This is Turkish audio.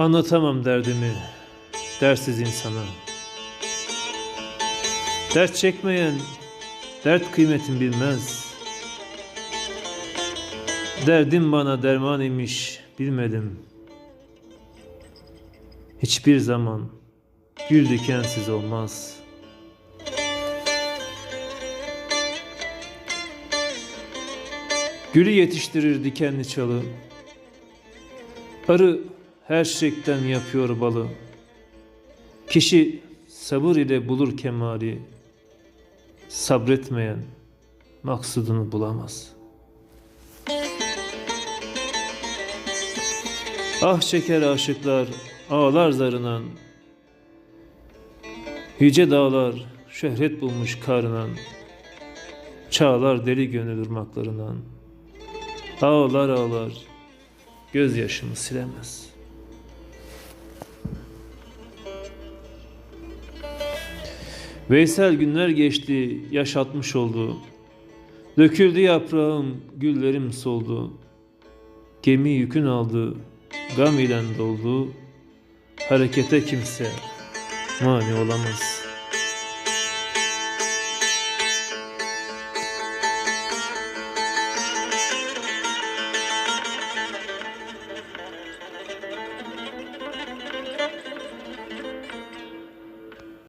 Anlatamam derdimi dersiz insana. Dert çekmeyen dert kıymetin bilmez. Derdim bana derman imiş bilmedim. Hiçbir zaman gül dikensiz olmaz. Gülü yetiştirir dikenli çalı. Arı her çiçekten yapıyor balı. Kişi sabır ile bulur kemali. Sabretmeyen maksudunu bulamaz. Ah çeker aşıklar, ağlar zarınan. Yüce dağlar şöhret bulmuş karınan. Çağlar deli gönül ırmaklarından. Ağlar ağlar, gözyaşımı silemez. Veysel günler geçti, yaşatmış oldu. Döküldü yaprağım, güllerim soldu. Gemi yükün aldı, gam ile doldu. Harekete kimse mani olamaz.